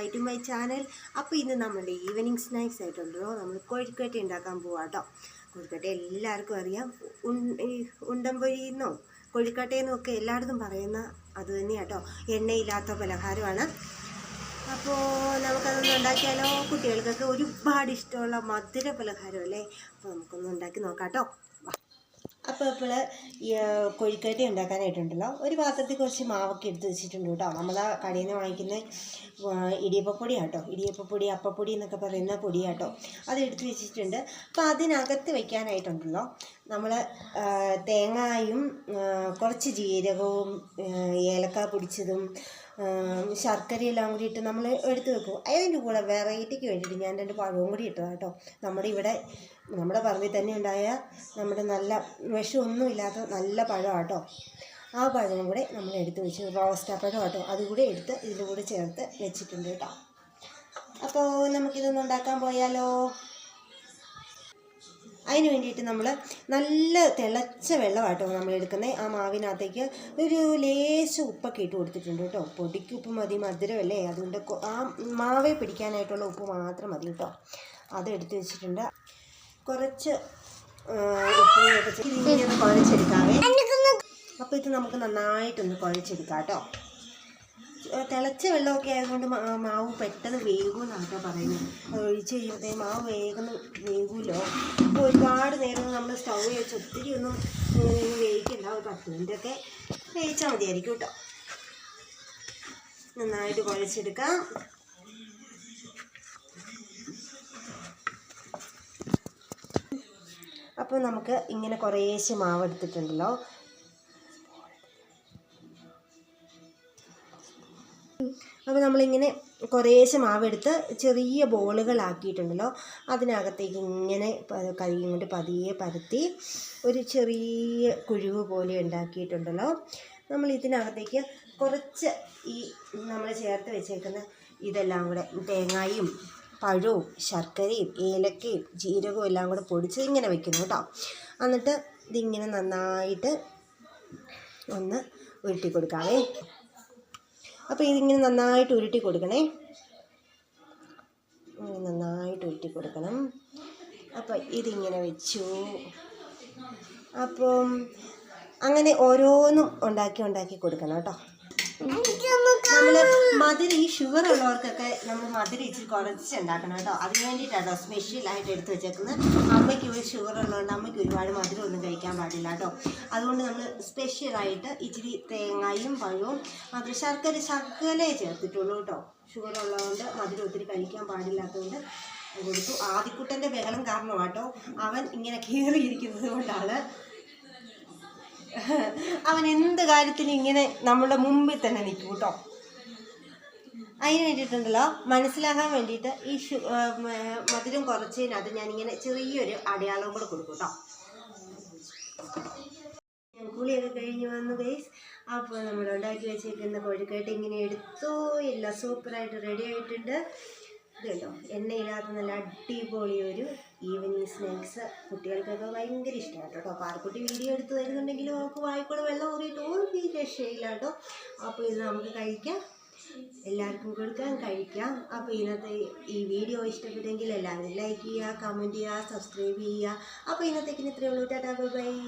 My to my channel അപ്പോൾ ഇന്ന് നമ്മുടെ ഈവനിങ് സ്നാക്സ് ആയിട്ടുണ്ടല്ലോ. നമ്മൾ കോഴിക്കട്ട ഉണ്ടാക്കാൻ പോവാം കേട്ടോ കോഴിക്കട്ട എല്ലാവർക്കും അറിയാം. ഉണ്ടംപൊഴിയെന്നോ കോഴിക്കട്ടയെന്നോ ഒക്കെ എല്ലായിടത്തും പറയുന്ന അത് തന്നെയാണ് കേട്ടോ എണ്ണയില്ലാത്ത പലഹാരമാണ്. അപ്പോൾ നമുക്കതൊന്ന് ഉണ്ടാക്കിയാലോ? കുട്ടികൾക്കൊക്കെ ഒരുപാട് ഇഷ്ടമുള്ള മധുര പലഹാരം അല്ലേ? അപ്പോൾ നമുക്കൊന്ന് ഉണ്ടാക്കി നോക്കാം കേട്ടോ അപ്പോൾ ഇപ്പോൾ ഈ കോഴിക്കട്ട ഉണ്ടാക്കാനായിട്ടുണ്ടല്ലോ. ഒരു പാത്രത്തിൽ കുറച്ച് മാവൊക്കെ എടുത്ത് വെച്ചിട്ടുണ്ട് കേട്ടോ. നമ്മൾ കടയിൽ നിന്ന് വാങ്ങിക്കുന്ന ഇടിയപ്പപ്പൊടിയാണ് കേട്ടോ ഇടിയപ്പപ്പൊടി അപ്പപ്പൊടി എന്നൊക്കെ പറയുന്ന പൊടിയാട്ടോ. അത് എടുത്ത് വെച്ചിട്ടുണ്ട്. അപ്പോൾ അതിനകത്ത് വെക്കാനായിട്ടുണ്ടല്ലോ. നമ്മൾ തേങ്ങായും കുറച്ച് ജീരകവും ഏലക്ക പൊടിച്ചതും ശർക്കരയെല്ലാം കൂടി ഇട്ട് നമ്മൾ എടുത്ത് വെക്കും. അതിന്റെ കൂടെ വെറൈറ്റിക്ക് വേണ്ടിയിട്ട് ഞാൻ രണ്ട് പഴവും കൂടി ഇട്ടതാണ് കേട്ടോ നമ്മുടെ ഇവിടെ നമ്മുടെ പറമ്പിൽ തന്നെ ഉണ്ടായ നമ്മുടെ നല്ല വിഷമൊന്നുമില്ലാത്ത നല്ല പഴമാണ് കേട്ടോ ആ പഴവും കൂടെ നമ്മൾ എടുത്ത് വെച്ച് റോസ്റ്റാ പഴം കേട്ടോ അതുകൂടെ എടുത്ത് ഇതിന്റെ കൂടെ ചേർത്ത് വെച്ചിട്ടുണ്ട് കേട്ടോ അപ്പോൾ നമുക്കിതൊന്നും ഉണ്ടാക്കാൻ പോയാലോ? അതിന് വേണ്ടിയിട്ട് നമ്മൾ നല്ല തിളച്ച വെള്ളമായിട്ടോ നമ്മൾ എടുക്കുന്നത് ആ മാവിനകത്തേക്ക് ഒരു ലേശം ഉപ്പൊക്കെ ഇട്ട് കൊടുത്തിട്ടുണ്ട് കേട്ടോ. പൊടിക്ക് ഉപ്പ് മതി മധുരമല്ലേ? അതുകൊണ്ട് ആ മാവേ പിടിക്കാനായിട്ടുള്ള ഉപ്പ് മാത്രം മതി കേട്ടോ. അത് എടുത്ത് വെച്ചിട്ടുണ്ട്. കുറച്ച് ഉപ്പ് കുഴച്ചെടുക്കാവേ. അപ്പോൾ ഇത് നമുക്ക് നന്നായിട്ടൊന്ന് കുഴച്ചെടുക്കാം കേട്ടോ തിളച്ച വെള്ളമൊക്കെ ആയതുകൊണ്ട് മാവ് പെട്ടെന്ന് വേകുമെന്നാണ് കേട്ടോ പറയുന്നത്. ഒഴിച്ച് കഴിയുമ്പോഴത്തേ മാവ് വേഗം വേകുമല്ലോ അപ്പോൾ ഒരുപാട് നേരം നമ്മൾ സ്റ്റൗ വെച്ച് ഒത്തിരി ഒന്നും വേവിക്കണ്ട. ഒരു പത്ത് മിനിറ്റൊക്കെ വേവിച്ചാൽ മതിയായിരിക്കും കേട്ടോ. നന്നായിട്ട് കുഴച്ചെടുക്കാം. അപ്പോൾ നമുക്ക് ഇങ്ങനെ കുറേശ്ശെ മാവ് എടുത്തിട്ടുണ്ടല്ലോ അപ്പോൾ നമ്മളിങ്ങനെ കുറേശ്ശെ മാവെടുത്ത് ചെറിയ ബോളുകളാക്കിയിട്ടുണ്ടല്ലോ. അതിനകത്തേക്ക് ഇങ്ങനെ കൈ കൊണ്ട് പതിയെ പരത്തി ഒരു ചെറിയ കുഴിവ് പോലെ ഉണ്ടാക്കിയിട്ടുണ്ടല്ലോ. നമ്മൾ ഇതിനകത്തേക്ക് കുറച്ച് ഈ നമ്മൾ ചേർത്ത് വെച്ചേക്കുന്ന ഇതെല്ലാം കൂടെ തേങ്ങായും പഴവും ശർക്കരയും ഏലക്കയും ജീരകവും എല്ലാം കൂടെ പൊടിച്ച് ഇങ്ങനെ വെക്കുന്നു കേട്ടോ. എന്നിട്ട് ഇതിങ്ങനെ നന്നായിട്ട് ഒന്ന് ഉരുട്ടി കൊടുക്കാവേ. അപ്പോൾ ഇതിങ്ങനെ നന്നായിട്ട് ഉരുട്ടി കൊടുക്കണേ. നന്നായിട്ട് ഉരുട്ടി കൊടുക്കണം. അപ്പോൾ ഇതിങ്ങനെ വെച്ചു. അപ്പം അങ്ങനെ ഓരോന്നും ഉണ്ടാക്കി ഉണ്ടാക്കി കൊടുക്കണം കേട്ടോ. നമ്മൾ മധുര ഈ ഷുഗർ ഉള്ളവർക്കൊക്കെ നമ്മൾ മധുര ഇച്ചിരി കുറച്ച് ഉണ്ടാക്കണം കേട്ടോ. അതിന് വേണ്ടിയിട്ടാണ് സ്പെഷ്യലായിട്ട് എടുത്ത് വെച്ചേക്കുന്നത്. അമ്മയ്ക്ക് ഒരു ഷുഗർ ഉള്ളതുകൊണ്ട് അമ്മയ്ക്ക് ഒരുപാട് മധുരം ഒന്നും കഴിക്കാൻ പാടില്ല കേട്ടോ. അതുകൊണ്ട് നമ്മൾ സ്പെഷ്യലായിട്ട് ഇച്ചിരി തേങ്ങയും പഴവും മധുര ശർക്കര ശർക്കരയെ ചേർത്തിട്ടുള്ളൂ കേട്ടോ. ഷുഗർ ഉള്ളതുകൊണ്ട് മധുരം ഒത്തിരി കഴിക്കാൻ പാടില്ലാത്തതുകൊണ്ട് കൊടുത്തു. ആദിക്കുട്ടന്റെ ബഹളം കാരണമാട്ടോ അവൻ ഇങ്ങനെ കയറിയിരിക്കുന്നത് കൊണ്ടാണ്. അവൻ എന്ത് കാര്യത്തിനും ഇങ്ങനെ നമ്മുടെ മുമ്പിൽ തന്നെ നിൽക്കും കേട്ടോ. അതിന് വേണ്ടിയിട്ടുണ്ടല്ലോ മനസ്സിലാക്കാൻ വേണ്ടിയിട്ട് ഈ മധുരം കുറച്ചതിനകത്ത് ഞാനിങ്ങനെ ചെറിയൊരു അടയാളവും കൂടെ കൊടുക്കും കേട്ടോ കുളിയൊക്കെ കഴിഞ്ഞ് വന്നു ഗൈസ് അപ്പോൾ നമ്മൾ ഉണ്ടാക്കി വെച്ചിരിക്കുന്ന കോഴിക്കട്ട് ഇങ്ങനെ എടുത്തു. ഇല്ല സൂപ്പറായിട്ട് റെഡി ആയിട്ടുണ്ട്. ഇതുണ്ടോ എണ്ണയില്ലാത്ത നല്ല അടിപൊളി ഒരു ഈവനിങ് സ്നാക്സ് കുട്ടികൾക്കൊക്കെ ഭയങ്കര ഇഷ്ടമാണ് കേട്ടോ. പാറക്കുട്ടി വീഡിയോ എടുത്ത് തരുന്നുണ്ടെങ്കിലും അവർക്ക് വായിക്കൂടെ വെള്ളം ഊറിയിട്ട് ഒരു രക്ഷയില്ല കേട്ടോ. അപ്പോൾ ഇത് നമുക്ക് കഴിക്കാം. എല്ലാവർക്കും കൊടുക്കാൻ കഴിക്കാം. അപ്പോൾ ഇന്നത്തെ ഈ വീഡിയോ ഇഷ്ടപ്പെട്ടെങ്കിൽ എല്ലാവരും ലൈക്ക് ചെയ്യുക കമന്റ് ചെയ്യുക സബ്സ്ക്രൈബ് ചെയ്യുക. അപ്പോൾ ഇന്നത്തേക്കിന് ഇത്രയേ ഉള്ളൂ. Tata bye bye.